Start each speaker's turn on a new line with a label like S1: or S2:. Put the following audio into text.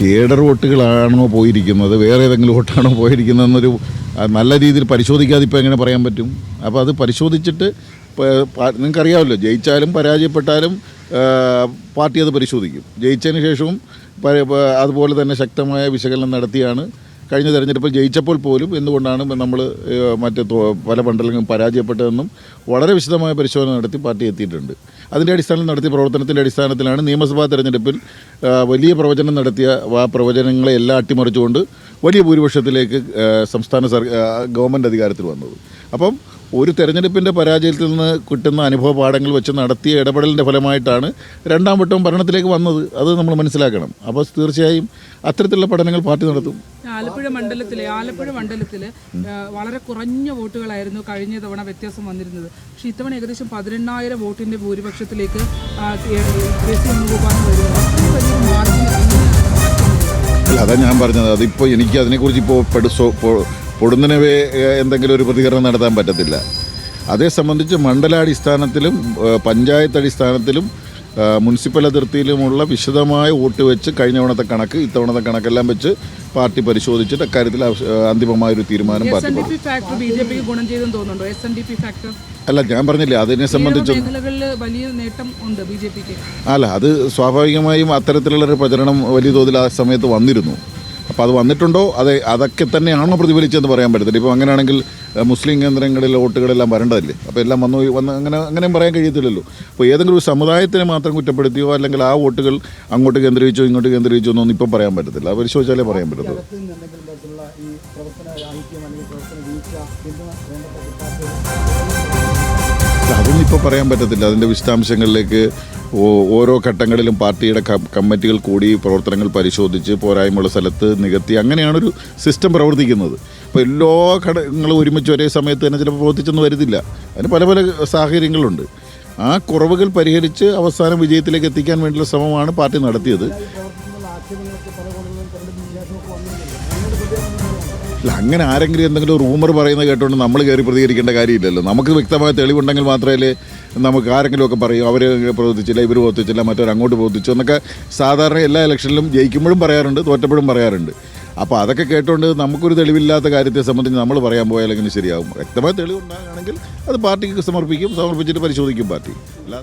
S1: Cadre
S2: വോട്ടുകളാണോ പോയിരിക്കുന്നത്? വേറെ ഏതെങ്കിലും വോട്ടാണോ പോയിരിക്കുന്നത് എന്നൊരു നല്ല രീതിയിൽ പരിശോധിക്കാതെ ഇപ്പോൾ എങ്ങനെ പറയാൻ പറ്റും? അപ്പോൾ അത് പരിശോധിച്ചിട്ട് നിങ്ങൾക്കറിയാമല്ലോ ജയിച്ചാലും പരാജയപ്പെട്ടാലും പാർട്ടി അത് പരിശോധിക്കും. ജയിച്ചതിന് ശേഷവും അതുപോലെ തന്നെ ശക്തമായ വിശകലനം നടത്തിയാണ് കഴിഞ്ഞ തെരഞ്ഞെടുപ്പിൽ ജയിച്ചപ്പോൾ പോലും എന്തുകൊണ്ടാണ് നമ്മൾ മറ്റ് പല മണ്ഡലങ്ങളും പരാജയപ്പെട്ടതെന്നും വളരെ വിശദമായ പരിശോധന നടത്തി പാർട്ടി എത്തിയിട്ടുണ്ട്. അതിന്റെ അടിസ്ഥാനത്തിൽ നടത്തിയ പ്രവർത്തനത്തിന്റെ അടിസ്ഥാനത്തിലാണ് നിയമസഭാ തെരഞ്ഞെടുപ്പിൽ വലിയ പ്രവചനം നടത്തിയ ആ പ്രവചനങ്ങളെ എല്ലാം അട്ടിമറിച്ചുകൊണ്ട് വലിയ ഭൂരിപക്ഷത്തിലേക്ക് സംസ്ഥാന സർ ഗവൺമെന്റ് അധികാരത്തിൽ വന്നത്. അപ്പം ഒരു തെരഞ്ഞെടുപ്പിന്റെ പരാജയത്തിൽ നിന്ന് കിട്ടുന്ന അനുഭവ പാഠങ്ങൾ വെച്ച് നടത്തിയ ഇടപെടലിന്റെ ഫലമായിട്ടാണ് രണ്ടാം വട്ടം ഭരണത്തിലേക്ക് വന്നത്. അത് നമ്മൾ മനസ്സിലാക്കണം. അപ്പോൾ തീർച്ചയായും അത്തരത്തിലുള്ള പഠനങ്ങൾ പാർട്ടി നടത്തും.
S3: ആലപ്പുഴ മണ്ഡലത്തിലെ ആലപ്പുഴ മണ്ഡലത്തിൽ വളരെ കുറഞ്ഞ വോട്ടുകളായിരുന്നു കഴിഞ്ഞ തവണ വ്യത്യാസം വന്നിരുന്നത്. പക്ഷേ ഇത്തവണ ഏകദേശം പതിനെണ്ണായിരം വോട്ടിന്റെ ഭൂരിപക്ഷത്തിലേക്ക് കെ- സി വേണുഗോപാൽ
S2: അല്ല അതാ ഞാൻ പറഞ്ഞത്. അതിപ്പോൾ എനിക്ക് അതിനെക്കുറിച്ച് ഇപ്പോൾ ഏഹ്, എന്തെങ്കിലും ഒരു പ്രതികരണം നടത്താൻ പറ്റത്തില്ല. അതേ സംബന്ധിച്ച് മണ്ഡലാടിസ്ഥാനത്തിലും പഞ്ചായത്ത് അടിസ്ഥാനത്തിലും മുനിസിപ്പൽ അതിർത്തിയിലുമുള്ള വിശദമായ വോട്ട് വെച്ച് കഴിഞ്ഞ തവണത്തെ കണക്ക് ഇത്തവണത്തെ കണക്കെല്ലാം വെച്ച് പാർട്ടി പരിശോധിച്ചിട്ട് അക്കാര്യത്തിൽ ഒരു അന്തിമമായൊരു തീരുമാനം പാർട്ടി അല്ല ഞാൻ പറഞ്ഞില്ലേ അതിനെ സംബന്ധിച്ച് അല്ല അത് സ്വാഭാവികമായും അത്തരത്തിലുള്ളൊരു പ്രചരണം വലിയ തോതിൽ ആ സമയത്ത് വന്നിരുന്നു. അപ്പോൾ അത് വന്നിട്ടുണ്ടോ? അത് അതൊക്കെ തന്നെയാണോ പ്രതിഫലിച്ചതെന്ന് പറയാൻ പറ്റത്തില്ല. ഇപ്പോൾ അങ്ങനെയാണെങ്കിൽ മുസ്ലിം കേന്ദ്രങ്ങളിൽ വോട്ടുകളെല്ലാം വരേണ്ടതല്ലേ? അപ്പോൾ എല്ലാം വന്നു വന്ന് അങ്ങനെ അങ്ങനെയും പറയാൻ കഴിയത്തില്ലല്ലോ. അപ്പോൾ ഏതെങ്കിലും ഒരു സമുദായത്തിനെ മാത്രം കുറ്റപ്പെടുത്തിയോ അല്ലെങ്കിൽ ആ വോട്ടുകൾ അങ്ങോട്ട് കേന്ദ്രീകരിച്ചോ ഇങ്ങോട്ട് കേന്ദ്രീകരിച്ചോ എന്നൊന്നും ഇപ്പം പറയാൻ പറ്റത്തില്ല. അവർ ചോദിച്ചാലേ പറയാൻ പറ്റത്തുള്ളൂ. അതൊന്നും ഇപ്പോൾ പറയാൻ പറ്റത്തില്ല. അതിന്റെ വിശദാംശങ്ങളിലേക്ക് ഓരോ ഘട്ടങ്ങളിലും പാർട്ടിയുടെ കമ്മിറ്റികൾ കൂടി പ്രവർത്തനങ്ങൾ പരിശോധിച്ച് പോരായ്മയുള്ള സ്ഥലത്ത് നികത്തി അങ്ങനെയാണൊരു സിസ്റ്റം പ്രവർത്തിക്കുന്നത്. അപ്പോൾ എല്ലാ ഘടകങ്ങളും ഒരുമിച്ച് ഒരേ സമയത്ത് തന്നെ ചിലപ്പോൾ പ്രവർത്തിച്ചെന്ന് വരുന്നില്ല അതിന് പല പല സാഹചര്യങ്ങളുണ്ട്. ആ കുറവുകൾ പരിഹരിച്ച് അവസാനം വിജയത്തിലേക്ക് എത്തിക്കാൻ വേണ്ടിയുള്ള ശ്രമമാണ് പാർട്ടി നടത്തിയത്. അല്ല അങ്ങനെ ആരെങ്കിലും എന്തെങ്കിലും റൂമർ പറയുന്നത് കേട്ടുകൊണ്ട് നമ്മൾ കയറി പ്രതികരിക്കേണ്ട കാര്യമില്ലല്ലോ. നമുക്ക് വ്യക്തമായ തെളിവുണ്ടെങ്കിൽ മാത്രമേ നമുക്ക് ആരെങ്കിലുമൊക്കെ പറയും അവർ പ്രവർത്തിച്ചില്ല ഇവർ പ്രവർത്തിച്ചില്ല മറ്റവർ അങ്ങോട്ട് പ്രവർത്തിച്ചു എന്നൊക്കെ സാധാരണ എല്ലാ ഇലക്ഷനിലും ജയിക്കുമ്പോഴും പറയാറുണ്ട് തോറ്റപ്പോഴും പറയാറുണ്ട്. അപ്പോൾ അതൊക്കെ കേട്ടുകൊണ്ട് നമുക്കൊരു തെളിവില്ലാത്ത കാര്യത്തെ സംബന്ധിച്ച് നമ്മൾ പറയാൻ എങ്ങനെ ശരിയാകും? വ്യക്തമായ തെളിവുണ്ടാകുകയാണെങ്കിൽ അത് പാർട്ടിക്ക് സമർപ്പിക്കും സമർപ്പിച്ചിട്ട് പരിശോധിക്കും പാർട്ടി. അല്ല